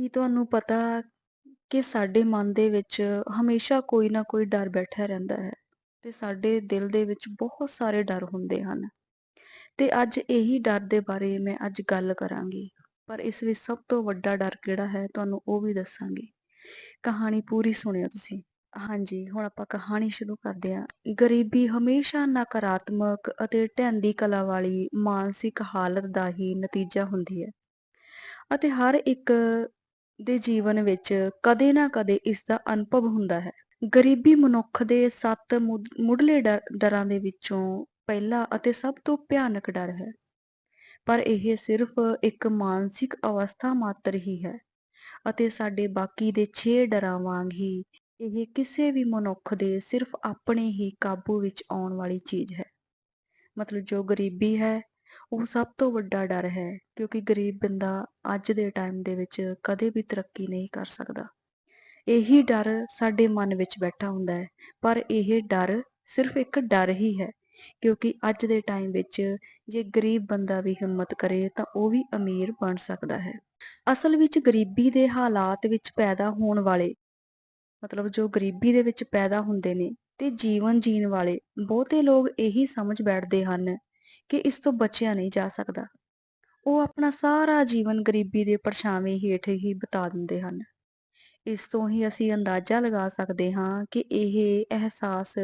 ਕੀ ਤੁਹਾਨੂੰ ਪਤਾ ਕਿ ਸਾਡੇ ਮਨ ਦੇ ਵਿੱਚ ਹਮੇਸ਼ਾ ਕੋਈ ਨਾ ਕੋਈ ਡਰ ਬੈਠਾ ਰਹਿੰਦਾ ਹੈ ਤੇ ਸਾਡੇ ਦਿਲ ਦੇ ਵਿੱਚ ਬਹੁਤ ਸਾਰੇ ਡਰ ਹੁੰਦੇ ਹਨ। ਤੇ ਅੱਜ ਇਹੀ ਡਰ ਦੇ ਬਾਰੇ ਮੈਂ ਅੱਜ ਗੱਲ ਕਰਾਂਗੀ, ਪਰ ਇਸ ਵਿੱਚ ਸਭ ਤੋਂ ਵੱਡਾ ਡਰ ਕਿਹੜਾ ਹੈ ਤੁਹਾਨੂੰ ਉਹ ਵੀ ਦੱਸਾਂਗੀ। ਕਹਾਣੀ ਪੂਰੀ ਸੁਣਿਓ ਤੁਸੀਂ। ਹਾਂਜੀ, ਹੁਣ ਆਪਾਂ ਕਹਾਣੀ ਸ਼ੁਰੂ ਕਰਦੇ ਹਾਂ। ਗਰੀਬੀ ਹਮੇਸ਼ਾ ਨਕਾਰਾਤਮਕ ਅਤੇ ਢਹਿੰਦੀ ਕਲਾ ਵਾਲੀ ਮਾਨਸਿਕ ਹਾਲਤ ਦਾ ਹੀ ਨਤੀਜਾ ਹੁੰਦੀ ਹੈ। ਅਤੇ ਹਰ ਇੱਕ ਦੇ ਜੀਵਨ ਵਿੱਚ ਕਦੇ ਨਾ ਕਦੇ ਇਸ ਦਾ ਅਨੁਭਵ ਹੁੰਦਾ ਹੈ। ਗਰੀਬੀ ਮਨੁੱਖ ਦੇ ਸੱਤ ਮੁੱਢਲੇ ਡਰ- ਡਰਾਂ ਦੇ ਵਿੱਚੋਂ ਪਹਿਲਾ ਅਤੇ ਸਭ ਤੋਂ ਭਿਆਨਕ ਡਰ ਹੈ। ਪਰ ਇਹ ਸਿਰਫ ਇੱਕ ਮਾਨਸਿਕ ਅਵਸਥਾ ਮਾਤਰ ਹੀ ਹੈ ਅਤੇ ਸਾਡੇ ਬਾਕੀ ਦੇ 6 ਡਰਾਂ ਵਾਂਗ ਹੀ ਇਹ ਕਿਸੇ ਵੀ ਮਨੁੱਖ ਦੇ ਸਿਰਫ ਆਪਣੇ ਹੀ ਕਾਬੂ ਵਿੱਚ ਆਉਣ ਵਾਲੀ ਚੀਜ਼ ਹੈ। ਮਤਲਬ ਜੋ ਗਰੀਬੀ ਹੈ ਉਹ ਸਭ ਤੋਂ ਵੱਡਾ ਡਰ ਹੈ, ਕਿਉਂਕਿ ਗਰੀਬ ਬੰਦਾ ਅੱਜ ਦੇ ਟਾਈਮ ਦੇ ਵਿੱਚ ਕਦੇ ਵੀ ਤਰੱਕੀ ਨਹੀਂ ਕਰ ਸਕਦਾ। ਇਹੀ ਡਰ ਸਾਡੇ ਮਨ ਵਿੱਚ ਬੈਠਾ ਹੁੰਦਾ ਹੈ, ਪਰ ਇਹ ਡਰ ਸਿਰਫ ਇੱਕ ਡਰ ਹੀ ਹੈ, ਕਿਉਂਕਿ ਅੱਜ ਦੇ ਟਾਈਮ ਵਿੱਚ ਜੇ ਗਰੀਬ ਬੰਦਾ ਵੀ ਹਿੰਮਤ ਕਰੇ ਤਾਂ ਉਹ ਵੀ ਅਮੀਰ ਬਣ ਸਕਦਾ ਹੈ। ਅਸਲ ਵਿੱਚ ਗਰੀਬੀ ਦੇ ਹਾਲਾਤ ਵਿੱਚ ਪੈਦਾ ਹੋਣ ਵਾਲੇ, ਮਤਲਬ ਜੋ ਗਰੀਬੀ ਦੇ ਵਿੱਚ ਪੈਦਾ ਹੁੰਦੇ ਨੇ ਤੇ ਜੀਵਨ ਜੀਣ ਵਾਲੇ, ਬਹੁਤੇ ਲੋਕ ਇਹੀ ਸਮਝ ਬੈਠਦੇ ਹਨ ਕਿ ਇਸ ਤੋਂ ਬਚਿਆ ਨਹੀਂ ਜਾ ਸਕਦਾ। ਉਹ ਆਪਣਾ ਸਾਰਾ ਜੀਵਨ ਗਰੀਬੀ ਦੇ ਪਰਛਾਵੇਂ ਹੇਠ ਹੀ ਬਿਤਾ ਦਿੰਦੇ ਹਨ। ਇਸ ਤੋਂ ਹੀ ਅਸੀਂ ਅੰਦਾਜ਼ਾ ਲਗਾ ਸਕਦੇ ਹਾਂ ਕਿ ਇਹ ਅਹਿਸਾਸ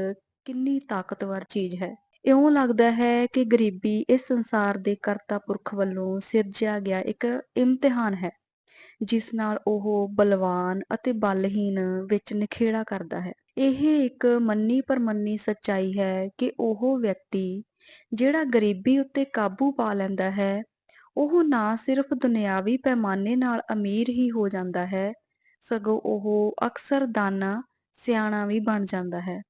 ਕਿੰਨੀ ਤਾਕਤਵਰ ਚੀਜ਼ ਹੈ। ਇਉਂ ਲੱਗਦਾ ਹੈ ਕਿ ਗਰੀਬੀ ਇਸ ਸੰਸਾਰ ਦੇ ਕਰਤਾ ਪੁਰਖ ਵੱਲੋਂ ਸਿਰਜਿਆ ਗਿਆ ਇੱਕ ਇਮਤਿਹਾਨ ਹੈ, ਜਿਸ ਨਾਲ ਉਹ ਬਲਵਾਨ ਅਤੇ ਬਲਹੀਨ ਵਿੱਚ ਨਿਖੇੜਾ ਕਰਦਾ ਹੈ। ਇਹ ਇੱਕ ਮੰਨੀ ਪਰਮੰਨੀ ਸੱਚਾਈ ਹੈ ਕਿ ਉਹ ਵਿਅਕਤੀ ਜਿਹੜਾ ਗਰੀਬੀ ਉੱਤੇ ਕਾਬੂ ਪਾ ਲੈਂਦਾ ਹੈ, ਉਹ ਨਾ ਸਿਰਫ ਦੁਨਿਆਵੀ ਪੈਮਾਨੇ ਨਾਲ ਅਮੀਰ ਹੀ ਹੋ ਜਾਂਦਾ ਹੈ, ਸਗੋਂ ਉਹ ਅਕਸਰ ਦਾਨਾ ਸਿਆਣਾ ਵੀ ਬਣ ਜਾਂਦਾ ਹੈ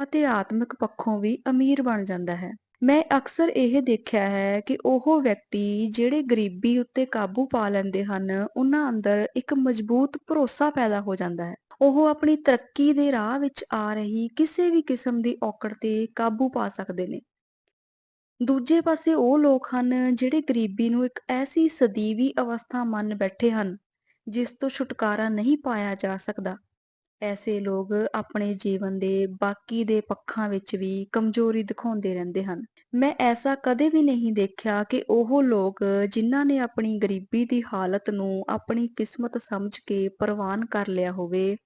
ਅਤੇ ਆਤਮਿਕ ਪੱਖੋਂ ਵੀ ਅਮੀਰ ਬਣ ਜਾਂਦਾ ਹੈ। ਮੈਂ ਅਕਸਰ ਇਹ ਦੇਖਿਆ ਹੈ ਕਿ ਉਹ ਵਿਅਕਤੀ ਜਿਹੜੇ ਗਰੀਬੀ ਉੱਤੇ ਕਾਬੂ ਪਾ ਲੈਂਦੇ ਹਨ, ਉਹਨਾਂ ਅੰਦਰ ਇੱਕ ਮਜ਼ਬੂਤ ਭਰੋਸਾ ਪੈਦਾ ਹੋ ਜਾਂਦਾ ਹੈ। ਉਹ ਆਪਣੀ ਤਰੱਕੀ ਦੇ ਰਾਹ ਵਿੱਚ ਆ ਰਹੀ ਕਿਸੇ ਵੀ ਕਿਸਮ ਦੀ ਔਕੜ ਤੇ ਕਾਬੂ ਪਾ ਸਕਦੇ ਨੇ। ਦੂਜੇ ਪਾਸੇ ਉਹ ਲੋਕ ਹਨ ਜਿਹੜੇ ਗਰੀਬੀ ਨੂੰ ਇੱਕ ਐਸੀ ਸਦੀਵੀ ਅਵਸਥਾ ਮੰਨ ਬੈਠੇ ਹਨ, ਜਿਸ ਤੋਂ ਛੁਟਕਾਰਾ ਨਹੀਂ ਪਾਇਆ ਜਾ ਸਕਦਾ। ਐਸੇ ਲੋਕ ਆਪਣੇ ਜੀਵਨ ਦੇ ਬਾਕੀ ਦੇ ਪੱਖਾਂ ਵਿੱਚ ਵੀ ਕਮਜ਼ੋਰੀ ਦਿਖਾਉਂਦੇ ਰਹਿੰਦੇ ਹਨ। ਮੈਂ ਐਸਾ ਕਦੇ ਵੀ ਨਹੀਂ ਦੇਖਿਆ ਕਿ ਉਹ ਲੋਕ ਜਿਨ੍ਹਾਂ ਨੇ ਆਪਣੀ ਗਰੀਬੀ ਦੀ ਹਾਲਤ ਨੂੰ ਆਪਣੀ ਕਿਸਮਤ ਸਮਝ ਕੇ ਪ੍ਰਵਾਨ ਕਰ ਲਿਆ ਹੋਵੇ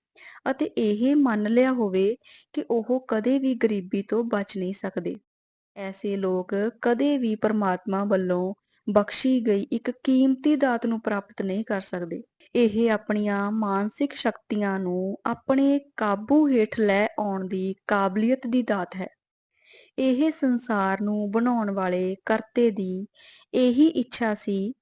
ਅਤੇ ਇਹ ਮੰਨ ਲਿਆ ਹੋਵੇ ਕਿ ਉਹ ਕਦੇ ਵੀ ਗਰੀਬੀ ਤੋਂ ਬਚ ਨਹੀਂ ਸਕਦੇ। ਐਸੇ ਲੋਕ ਕਦੇ ਵੀ ਪਰਮਾਤਮਾ ਵੱਲੋਂ ਬਖਸ਼ੀ ਗਈ ਇੱਕ ਕੀਮਤੀ ਦਾਤ ਨੂੰ ਪ੍ਰਾਪਤ ਨਹੀਂ ਕਰ ਸਕਦੇ। ਇਹ ਆਪਣੀਆਂ ਮਾਨਸਿਕ ਸ਼ਕਤੀਆਂ ਨੂੰ ਆਪਣੇ ਕਾਬੂ ਹੇਠ ਲੈ ਆਉਣ ਦੀ ਕਾਬਲੀਅਤ ਦੀ ਦਾਤ ਹੈ। ਇਹ ਸੰਸਾਰ ਨੂੰ ਬਣਾਉਣ ਵਾਲੇ ਕਰਤੇ ਦੀ ਇਹੀ ਇੱਛਾ ਸੀ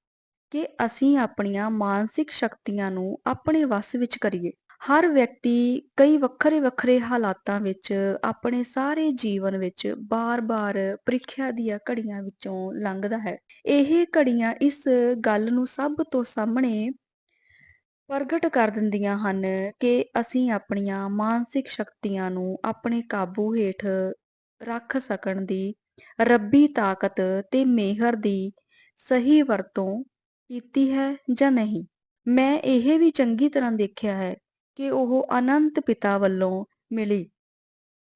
ਕਿ ਅਸੀਂ ਆਪਣੀਆਂ ਮਾਨਸਿਕ ਸ਼ਕਤੀਆਂ ਨੂੰ ਆਪਣੇ ਵੱਸ ਵਿੱਚ ਕਰੀਏ। ਹਰ ਵਿਅਕਤੀ ਕਈ ਵੱਖਰੇ-ਵੱਖਰੇ ਹਾਲਾਤਾਂ ਵਿੱਚ ਆਪਣੇ ਸਾਰੇ ਜੀਵਨ ਵਿੱਚ ਬਾਰ-ਬਾਰ ਪ੍ਰੀਖਿਆ ਦੀਆਂ ਘੜੀਆਂ ਵਿੱਚੋਂ ਲੰਘਦਾ ਹੈ। ਇਹ ਘੜੀਆਂ ਇਸ ਗੱਲ ਨੂੰ ਸਭ ਤੋਂ ਸਾਹਮਣੇ ਪ੍ਰਗਟ ਕਰ ਦਿੰਦੀਆਂ ਹਨ ਕਿ ਅਸੀਂ ਆਪਣੀਆਂ ਮਾਨਸਿਕ ਸ਼ਕਤੀਆਂ ਨੂੰ ਆਪਣੇ ਕਾਬੂ ਹੇਠ ਰੱਖ ਸਕਣ ਦੀ ਰੱਬੀ ਤਾਕਤ ਤੇ ਮਿਹਰ ਦੀ ਸਹੀ ਵਰਤੋਂ ਕੀਤੀ ਹੈ ਜਾਂ ਨਹੀਂ। ਮੈਂ ਇਹ ਵੀ ਚੰਗੀ ਤਰ੍ਹਾਂ ਦੇਖਿਆ ਹੈ ਕਿ ਉਹ ਅਨੰਤ ਪਿਤਾ ਵੱਲੋਂ ਮਿਲੀ।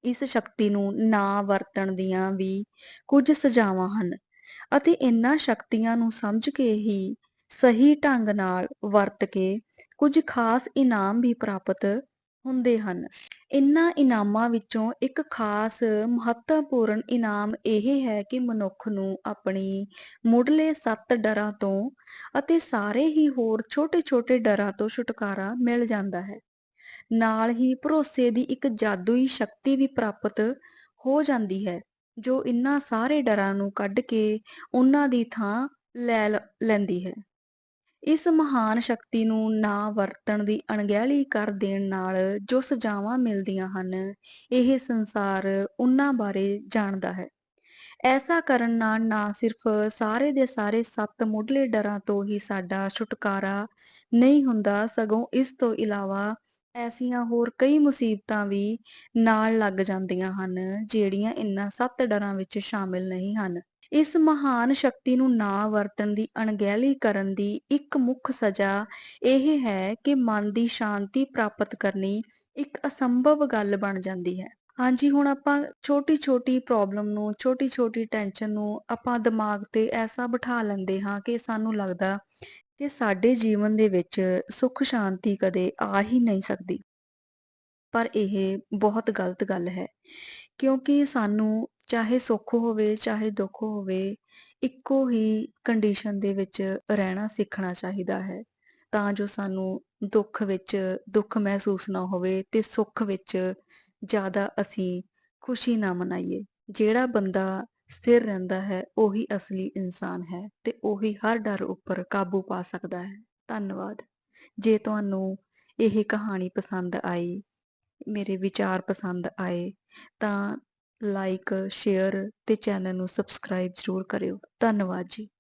ਇਸ ਸ਼ਕਤੀ ਨੂੰ ਨਾ ਵਰਤਣ ਦੀਆਂ ਵੀ ਕੁਝ ਸਜ਼ਾਵਾਂ ਹਨ ਅਤੇ ਇਨ੍ਹਾਂ ਸ਼ਕਤੀਆਂ ਨੂੰ ਸਮਝ ਕੇ ਹੀ ਸਹੀ ਢੰਗ ਨਾਲ ਵਰਤ ਕੇ ਕੁਝ ਖਾਸ ਇਨਾਮ ਵੀ ਪ੍ਰਾਪਤ ਹੁੰਦੇ ਹਨ। ਇਨ੍ਹਾਂ ਇਨਾਮਾਂ ਵਿੱਚੋਂ ਇੱਕ ਖਾਸ ਮਹੱਤਵਪੂਰਨ ਇਨਾਮ ਇਹ ਹੈ ਕਿ ਮਨੁੱਖ ਨੂੰ ਆਪਣੀ ਮੁੱਢਲੇ ਸੱਤ ਡਰਾਂ ਤੋਂ ਅਤੇ ਸਾਰੇ ਹੀ ਹੋਰ ਛੋਟੇ-ਛੋਟੇ ਡਰਾਂ ਤੋਂ ਛੁਟਕਾਰਾ ਮਿਲ ਜਾਂਦਾ ਹੈ। ਨਾਲ ਹੀ ਭਰੋਸੇ ਦੀ ਇੱਕ ਜਾਦੂਈ ਸ਼ਕਤੀ ਵੀ ਪ੍ਰਾਪਤ ਹੋ ਜਾਂਦੀ ਹੈ, ਜੋ ਇਨ੍ਹਾਂ ਸਾਰੇ ਡਰਾਂ ਨੂੰ ਕੱਢ ਕੇ ਉਹਨਾਂ ਦੀ ਥਾਂ ਲੈ ਲੈਂਦੀ ਹੈ। ਇਸ ਮਹਾਨ ਸ਼ਕਤੀ ਨੂੰ ਨਾ ਵਰਤਣ ਦੀ ਅਣਗਹਿਲੀ ਕਰ ਦੇਣ ਨਾਲ ਜੋ ਸਜ਼ਾਵਾਂ ਮਿਲਦੀਆਂ ਹਨ, ਇਹ ਸੰਸਾਰ ਉਹਨਾਂ ਬਾਰੇ ਜਾਣਦਾ ਹੈ। ਐਸਾ ਕਰਨ ਨਾਲ ਨਾ ਸਿਰਫ ਸਾਰੇ ਦੇ ਸਾਰੇ ਸੱਤ ਮੁੱਢਲੇ ਡਰਾਂ ਤੋਂ ਹੀ ਸਾਡਾ ਛੁਟਕਾਰਾ ਨਹੀਂ ਹੁੰਦਾ, ਸਗੋਂ ਇਸ ਤੋਂ ਇਲਾਵਾ ਐਸੀਆਂ ਹੋਰ ਕਈ ਮੁਸੀਬਤਾਂ ਵੀ ਨਾਲ ਲੱਗ ਜਾਂਦੀਆਂ ਹਨ ਜਿਹੜੀਆਂ ਇਨ੍ਹਾਂ ਸੱਤ ਡਰਾਂ ਵਿੱਚ ਸ਼ਾਮਿਲ ਨਹੀਂ ਹਨ ਇਸ ਮਹਾਨ ਸ਼ਕਤੀ ਨੂੰ ਨਾ ਵਰਤਣ ਦੀ ਅਣਗਹਿਲੀ ਕਰਨ ਦੀ ਇੱਕ ਮੁੱਖ ਸਜ਼ਾ ਇਹ ਹੈ ਕਿ ਮਨ ਦੀ ਸ਼ਾਂਤੀ ਪ੍ਰਾਪਤ ਕਰਨੀ ਇੱਕ ਅਸੰਭਵ ਗੱਲ ਬਣ ਜਾਂਦੀ ਹੈ। ਹਾਂਜੀ, ਹੁਣ ਆਪਾਂ ਛੋਟੀ-ਛੋਟੀ ਪ੍ਰੋਬਲਮ ਨੂੰ, ਛੋਟੀ-ਛੋਟੀ ਟੈਨਸ਼ਨ ਨੂੰ ਆਪਾਂ ਦਿਮਾਗ ਤੇ ਐਸਾ ਬਿਠਾ ਲੈਂਦੇ ਹਾਂ ਕਿ ਸਾਨੂੰ ਲੱਗਦਾ ਕਿ ਸਾਡੇ ਜੀਵਨ ਦੇ ਵਿੱਚ ਸੁੱਖ ਸ਼ਾਂਤੀ ਕਦੇ ਆ ਹੀ ਨਹੀਂ ਸਕਦੀ। ਪਰ ਇਹ ਬਹੁਤ ਗਲਤ ਗੱਲ ਹੈ, ਕਿਉਂਕਿ ਸਾਨੂੰ ਚਾਹੇ ਸੁੱਖ ਹੋਵੇ, ਚਾਹੇ ਦੁੱਖ ਹੋਵੇ, ਇੱਕੋ ਹੀ ਕੰਡੀਸ਼ਨ ਦੇ ਵਿੱਚ ਰਹਿਣਾ ਸਿੱਖਣਾ ਚਾਹੀਦਾ ਹੈ ਤਾਂ ਜੋ ਸਾਨੂੰ ਦੁੱਖ ਵਿੱਚ ਦੁੱਖ ਮਹਿਸੂਸ ਨਾ ਹੋਵੇ ਤੇ ਸੁੱਖ ਵਿੱਚ ਜ਼ਿਆਦਾ ਅਸੀਂ ਖੁਸ਼ੀ ਨਾ ਮਨਾਈਏ ਜਿਹੜਾ ਬੰਦਾ ਸਥਿਰ ਰਹਿੰਦਾ ਹੈ, ਉਹੀ ਅਸਲੀ ਇਨਸਾਨ ਹੈ ਤੇ ਉਹੀ ਹਰ ਡਰ ਉੱਪਰ ਕਾਬੂ ਪਾ ਸਕਦਾ ਹੈ। ਧੰਨਵਾਦ। ਜੇ ਤੁਹਾਨੂੰ ਇਹ ਕਹਾਣੀ ਪਸੰਦ ਆਈ, ਮੇਰੇ ਵਿਚਾਰ ਪਸੰਦ ਆਏ, ਤਾਂ ਲਾਈਕ ਸ਼ੇਅਰ ਤੇ ਚੈਨਲ ਨੂੰ ਸਬਸਕ੍ਰਾਈਬ ਜ਼ਰੂਰ ਕਰਿਓ। ਧੰਨਵਾਦ ਜੀ।